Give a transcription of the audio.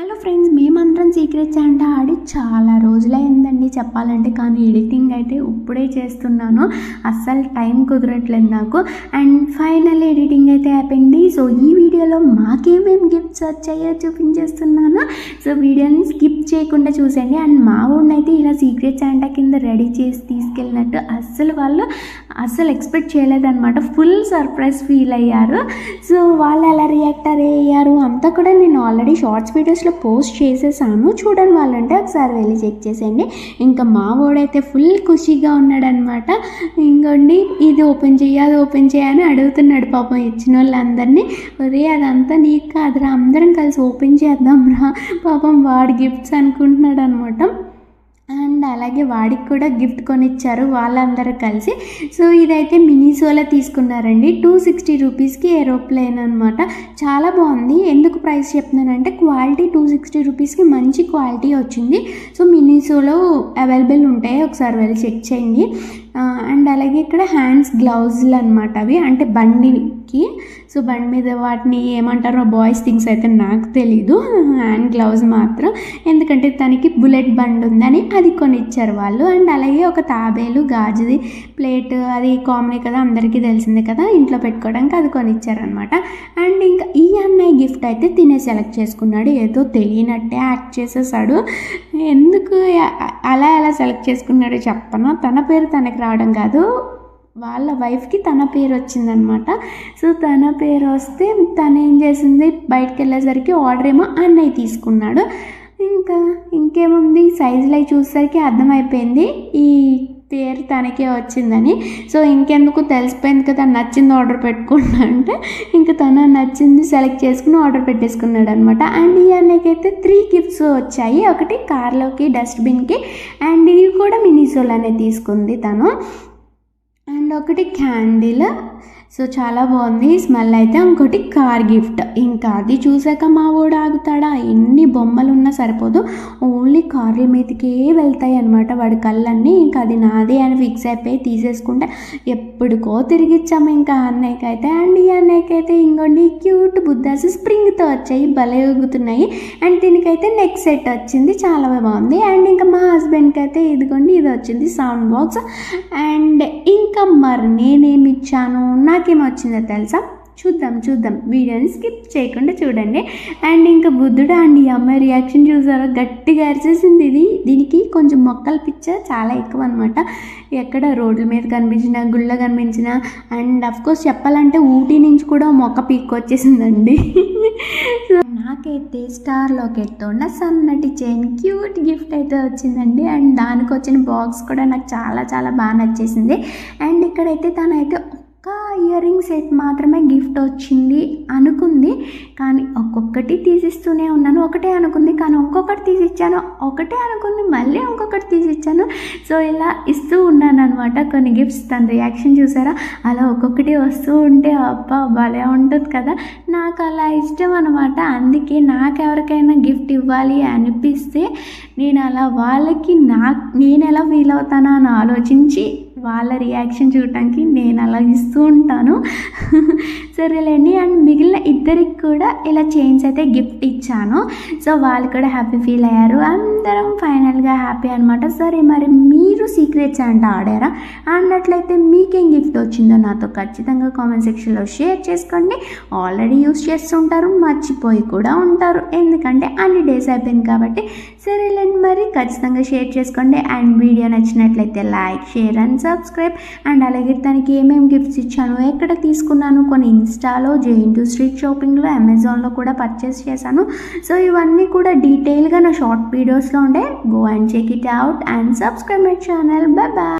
Hello friends మేమందరం secrets అంట ఆడి చాలా రోజులైందండి చెప్పాలంటే. కానీ ఎడిటింగ్ అయితే ఇప్పుడే చేస్తున్నాను. అస్సలు టైం కుదరట్లేదు నాకు. అండ్ ఫైనల్ ఎడిటింగ్ అయితే అయిపోయింది. సో ఈ వీడియోలో మాకేమేమి గిఫ్ట్స్ వచ్చాయో చూపించేస్తున్నాను. సో వీడియోని స్కిప్ చేయకుండా చూసేయండి. అండ్ మా ఊడినైతే అయితే ఇలా సీక్రెట్స్ అంట కింద రెడీ చేసి తీసుకెళ్ళినట్టు అస్సలు వాళ్ళు అస్సలు ఎక్స్పెక్ట్ చేయలేదన్నమాట. ఫుల్ సర్ప్రైజ్ ఫీల్ అయ్యారు. సో వాళ్ళు ఎలా రియాక్ట్ అయ్యారు అంతా కూడా నేను ఆల్రెడీ షార్ట్స్ వీడియోస్లో పోస్ట్ చేసేసాను. చూడని వాళ్ళంటే ఒకసారి వెళ్ళి చెక్ చేసేయండి. ఇంకా మా వాడైతే ఫుల్ ఖుషిగా ఉన్నాడనమాట ఇంకోండి ఇది ఓపెన్ చేయి అది ఓపెన్ చేయని అడుగుతున్నాడు పాపం ఇచ్చిన వాళ్ళందరినీ ఒరే అదంతా నీకు కాదురా అందరం కలిసి ఓపెన్ చేద్దాం రా పాపం వాడి గిఫ్ట్స్ అనుకుంటున్నాడు అనమాట అలాగే వాడికి కూడా గిఫ్ట్ కొనిచ్చారు వాళ్ళందరూ కలిసి. సో ఇదైతే మినీసోలో తీసుకున్నారండి. టూ సిక్స్టీ రూపీస్కి ఏరోప్లేన్ అనమాట చాలా బాగుంది. ఎందుకు ప్రైస్ చెప్తున్నానంటే క్వాలిటీ టూ సిక్స్టీ రూపీస్కి మంచి క్వాలిటీ వచ్చింది. సో మినీసోలో అవైలబుల్ ఉంటాయి. ఒకసారి వెళ్ళి చెక్ చేయండి. అండ్ అలాగే ఇక్కడ హ్యాండ్స్ గ్లౌజులు అనమాట అవి. అంటే బండికి సో బండి మీద వాటిని ఏమంటారో బాయ్స్ థింగ్స్ అయితే నాకు తెలీదు. హ్యాండ్ గ్లౌజ్ మాత్రం. ఎందుకంటే తనకి బుల్లెట్ బండి ఉందని అది కొనిచ్చారు వాళ్ళు. అండ్ అలాగే ఒక తాబేలు గాజుది ప్లేట్ అది కామనే కదా అందరికీ తెలిసిందే కదా ఇంట్లో పెట్టుకోవడానికి అది కొనిచ్చారనమాట అండ్ ఇంకా ఈ అన్నయ్య గిఫ్ట్ అయితే తినే సెలెక్ట్ చేసుకున్నాడు. ఏదో తెలియనట్టే యాక్ట్ చేసేసాడు. ఎందుకు అలా ఎలా సెలెక్ట్ చేసుకున్నాడో చెప్పనా. తన పేరు తనకి రావడం కాదు. వాళ్ళ వైఫ్కి తన పేరు వచ్చిందనమాట. సో తన పేరు వస్తే తను ఏం చేసింది? బయటకు వెళ్ళేసరికి ఆర్డర్ ఏమో అన్నయ్య తీసుకున్నాడు. ఇంకా ఇంకేముంది? సైజులు అవి చూసేసరికి అర్థమైపోయింది. ఈ పేరు తనకే వచ్చిందని. సో ఇంకెందుకు తెలిసిపోయింది కదా నచ్చింది ఆర్డర్ పెట్టుకున్నా అంటే ఇంకా తను నచ్చింది సెలెక్ట్ చేసుకుని ఆర్డర్ పెట్టేసుకున్నాడు అనమాట అండ్ ఈ అన్నయ్యకైతే త్రీ గిఫ్ట్స్ వచ్చాయి. ఒకటి కార్లోకి డస్ట్బిన్కి అండ్ ఇవి కూడా మినీసోలోనే తీసుకుంది తను. అండ్ ఒకటి క్యాండిల్. సో చాలా బాగుంది. స్మెల్ అయితే ఇంకోటి కార్ గిఫ్ట్. ఇంకా అది చూసాక మా వాడు ఆగుతాడా? ఎన్ని బొమ్మలు ఉన్నా సరిపోదు. ఓన్లీ కార్ల మీదకే వెళ్తాయి అనమాట వాడి కళ్ళన్నీ. ఇంకా అది నాదే అని ఫిక్స్ అయిపోయి తీసేసుకుంటే ఎప్పుడుకో తిరిగిచ్చాము ఇంకా అన్నయ్యకి అయితే అండ్ ఈ అన్నయ్యకి అయితే ఇంకోండి క్యూట్ బుద్ధాస్ స్ప్రింగ్తో వచ్చాయి. భలే ఊగుతున్నాయి అండ్ దీనికైతే నెక్ సెట్ వచ్చింది. చాలా బాగుంది. అండ్ ఇంకా మా హస్బెండ్కి అయితే ఇదిగోండి ఇది వచ్చింది సౌండ్ బాక్స్. అండ్ ఇంకా మరి నేనేమి ఇచ్చాను? నాకేం వచ్చిందో తెలుసా? చూద్దాం చూద్దాం. వీడియోని స్కిప్ చేయకుండా చూడండి. అండ్ ఇంకా బుద్ధుడు అండ్ ఈ అమ్మాయి రియాక్షన్ చూసారో? గట్టిగా అరిచేసింది ఇది. దీనికి కొంచెం మొక్కల పిచ్చ చాలా ఎక్కువ అనమాట ఎక్కడ రోడ్ల మీద కనిపించిన గుళ్ళ కనిపించిన అండ్ కోర్స్ చెప్పాలంటే ఊటీ నుంచి కూడా మొక్క పీక్ వచ్చేసిందండి. నాకైతే స్టార్ లాకెట్తో ఉన్న సన్నటి చైన్ క్యూట్ గిఫ్ట్ అయితే వచ్చిందండి. అండ్ దానికి వచ్చిన బాక్స్ కూడా నాకు చాలా చాలా బాగా నచ్చేసింది. అండ్ ఇక్కడైతే తనైతే ఒక్క ఇయర్ రింగ్ సెట్ మాత్రమే గిఫ్ట్ వచ్చింది అనుకుంది. కానీ ఒక్కొక్కటి తీసిస్తూనే ఉన్నాను. ఒకటే అనుకుంది కానీ ఇంకొకటి తీసిచ్చాను. ఒకటే అనుకుంది మళ్ళీ ఇంకొకటి తీసిచ్చాను. సో ఇలా ఇస్తూ ఉన్నాను అనమాట కొన్ని గిఫ్ట్స్ తన రియాక్షన్ చూసారా? అలా ఒక్కొక్కటి వస్తూ ఉంటే అబ్బా భలే ఉంటుంది కదా! నాకు అలా ఇష్టం అనమాట అందుకే నాకు ఎవరికైనా గిఫ్ట్ ఇవ్వాలి అనిపిస్తే నేను అలా వాళ్ళకి నా నేను ఎలా ఫీల్ అవుతానో అని ఆలోచించి వాళ్ళ రియాక్షన్ చూడటానికి నేను అలా ఇస్తూ ఉంటాను. సరేలేండి అండ్ మిగిలిన ఇద్దరికి కూడా ఇలా చైన్స్ అయితే గిఫ్ట్ ఇచ్చాను. సో వాళ్ళు కూడా హ్యాపీ ఫీల్ అయ్యారు. అందరం ఫైనల్గా హ్యాపీ అనమాట సరే మరి మీరు సీక్రెట్స్ అంట ఆడారా? అన్నట్లయితే మీకేం గిఫ్ట్ వచ్చిందో నాతో ఖచ్చితంగా కామెంట్ సెక్షన్లో షేర్ చేసుకోండి. ఆల్రెడీ యూస్ చేస్తుంటారు మర్చిపోయి కూడా ఉంటారు. ఎందుకంటే అన్ని డేస్ అయిపోయింది కాబట్టి సరేలేండి మరి ఖచ్చితంగా షేర్ చేసుకోండి. అండ్ వీడియో నచ్చినట్లయితే like share and subscribe. And అలాగే తనకి ఏమేమి గిఫ్ట్స్ ఇచ్చాను ఎక్కడ తీసుకున్నాను కొన్ని ఇన్స్టాలో జేఎన్ స్ట్రీట్ షాపింగ్లో అమెజాన్లో కూడా పర్చేస్ చేశాను. సో ఇవన్నీ కూడా డీటెయిల్గా నా షార్ట్ వీడియోస్లో ఉండే. Go and check it out and subscribe my channel. Bye bye.